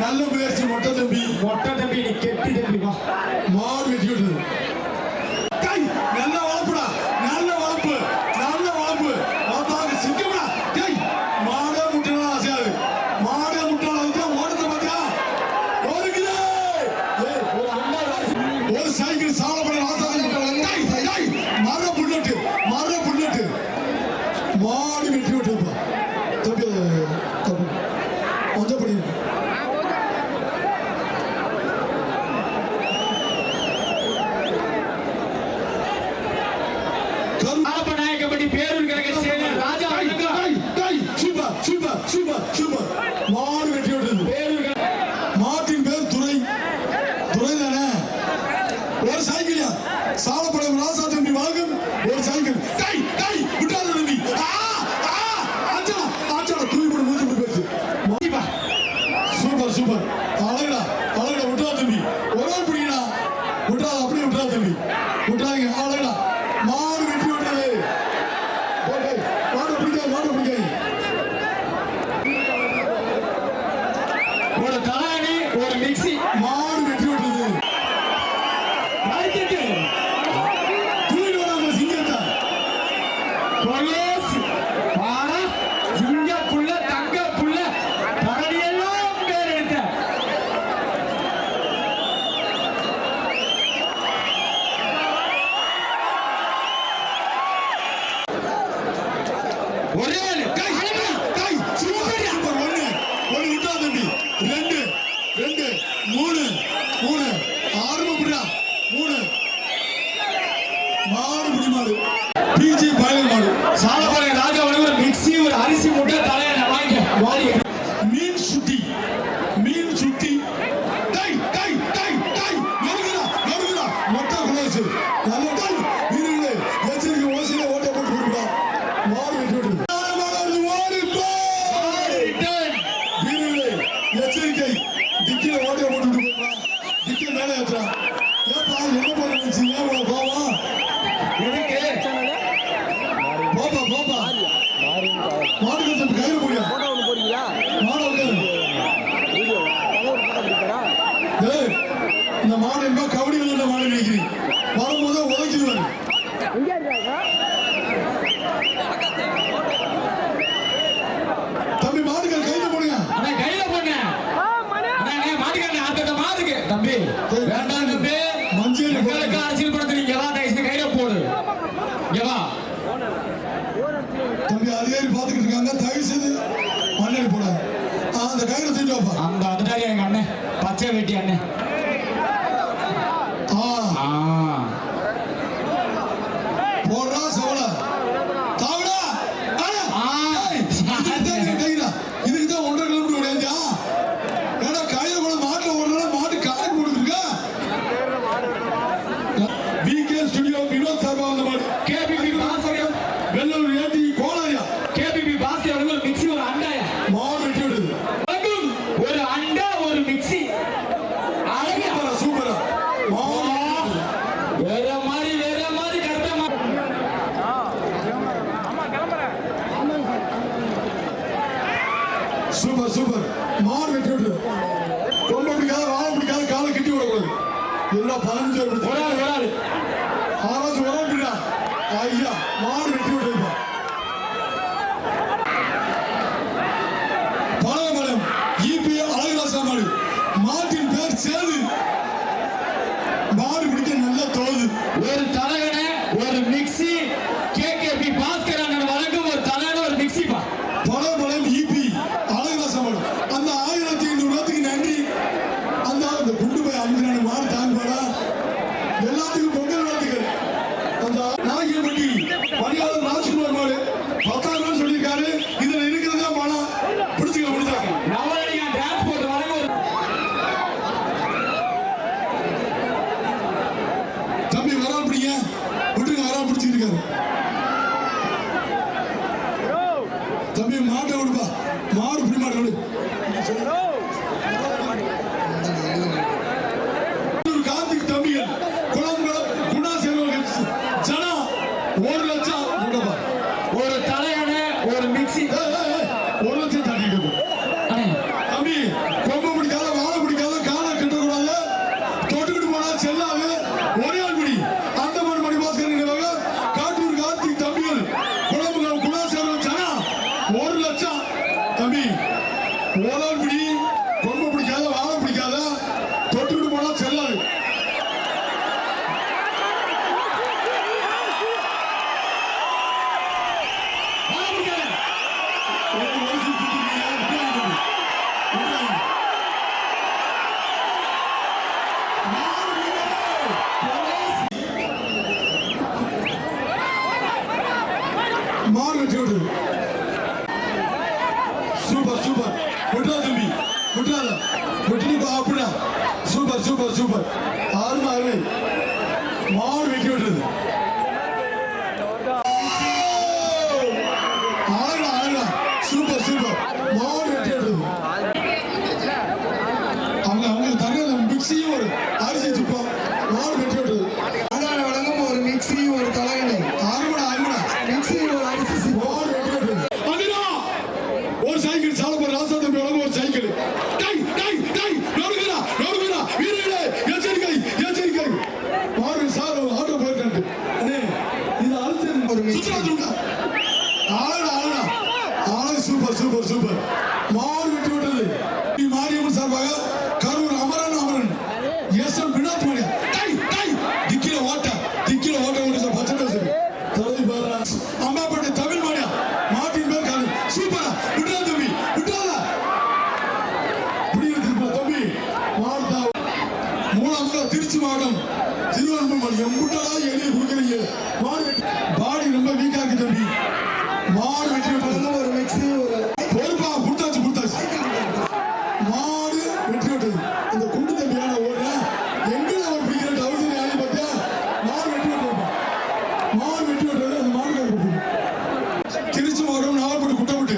நல்ல முயற்சி மொட்டை தம்பி. மொட்டை தம்பி நீ கெட்டி தம்பி வா. மாடு வெட்டி நல்ல வளர்ப்புடா. நல்ல வளர்ப்பு. நல்ல வளர்ப்பு. அவத்தாங்க சிக்கம்டா கை மாடே முட்டனா ஆசையாது. மாடே முட்டனா அதுதான் ஒரு கிலோ. ஒரு சைக்கிள் சாலை போடுறான் சோழன் ஒரு ஆள் ஒரு ஆள் ஐயா மாடு வெட்டி விட்டுருப்பா பழமலம் இபி அழகுராசா மாடு. மாட்டின் பேர் சேது. எல்லாத்துக்கும் பொங்கல் வாழ்த்துக்கள். அந்த நாயகன்பட்டி மரியாதை ராஜ்குமார் மாடு பத்தாயிரம் ரூபாய் சொல்லியிருக்காரு. இதுல இருக்கிறதா பணம் பிடிச்சுக்க முடிஞ்சாங்க தம்பி வரா பிடிங்க விட்டுங்க வரா பிடிச்சிருக்காரு தம்பி மாட்டை விடுப்பா. மாடு பிடி மாட்டை விடு. Dictabil super super. அருமை அருமை மாடு வெட்டி விடுறது ஆளுடா ஆளுடா சூப்பர் சூப்பர். மாடு நிச்சயம் ஆளுடா ஆளுடா ஆளு சூப்பர் சூப்பர் சூப்பர் மாறு விட்டு விட்டது நீ மாரியம்மன் சார்பாக கரூர் அமரன் அமரன் எஸ் எம் வினோத் மணி டை டை திக்கில ஓட்ட திக்கில ஓட்ட முடிச்ச பச்சை கலசு தலைவி திருச்சி மாவட்டம் திருவண்ணாமலை எம்பிட்டாதான் எழுதி கொடுக்குறீங்க மாடு திருச்சி மாவட்டம் நாகப்பட்டு குட்டப்பட்டு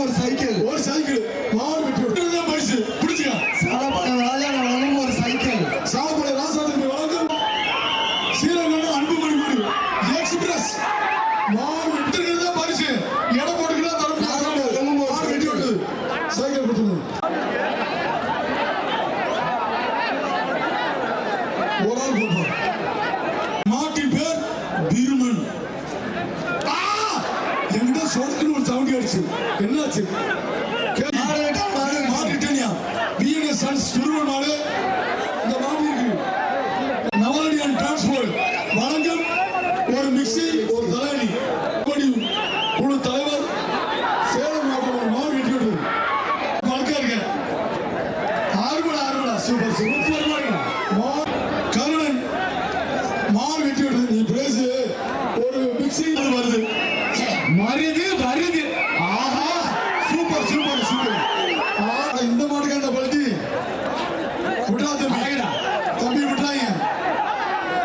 ஒரு சைக்கிள். ஒரு சைக்கிள் மாவட்டம் பரிசு. பிடிச்சுக்கா. சாலப்பட ராஜா வழங்கும். ஒரு சைக்கிள் சாலப்பட ராசாதிபதி வழங்கும் சீரநாடு அன்பு மணிமணி எக்ஸ்பிரஸ் மாவட்டம் பரிசு இடம் போட்டுக்கலாம் தரம் சைக்கிள் கொடுத்துருவோம் আসিফ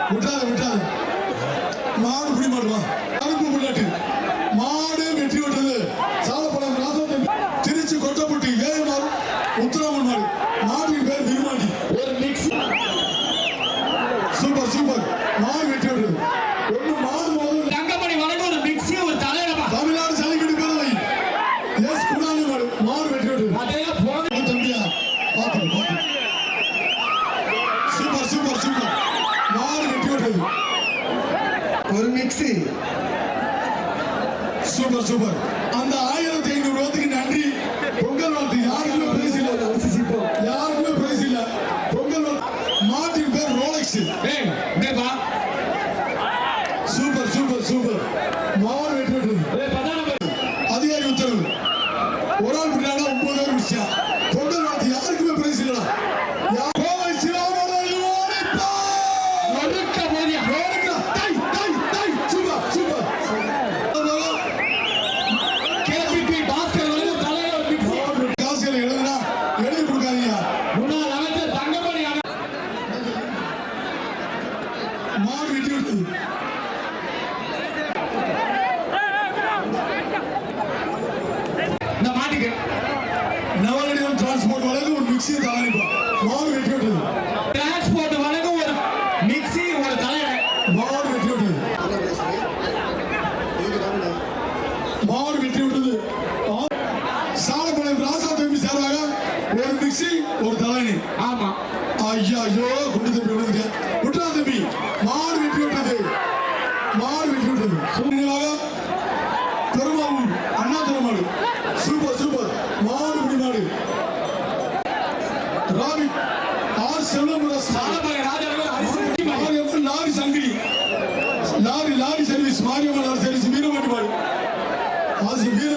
விட்டாத விட்டாத. மாடு புடி மாடுவா கருப்பு முன்னாட்டு மாடு வெற்றி விட்டது சாலப்படம் ராசோட்டம் திருச்சி கொட்டப்பட்டி வேறுமாறு உத்தரவன் மாடு. மாட்டின் பேர் விருமாண்டி ஒரு மிக்ஸ் சூப்பர் சூப்பர். மாடு வெற்றி விட்டது ஒன்று மாடு மாடு தங்கமணி வழக்கு ஒரு மிக்ஸி ஒரு தலையிடமா தமிழ்நாடு சளிக்கடி பேரவை எஸ் வெற்றி விட்டது Biz Mario Manar serisi bir numara var. Hazır bir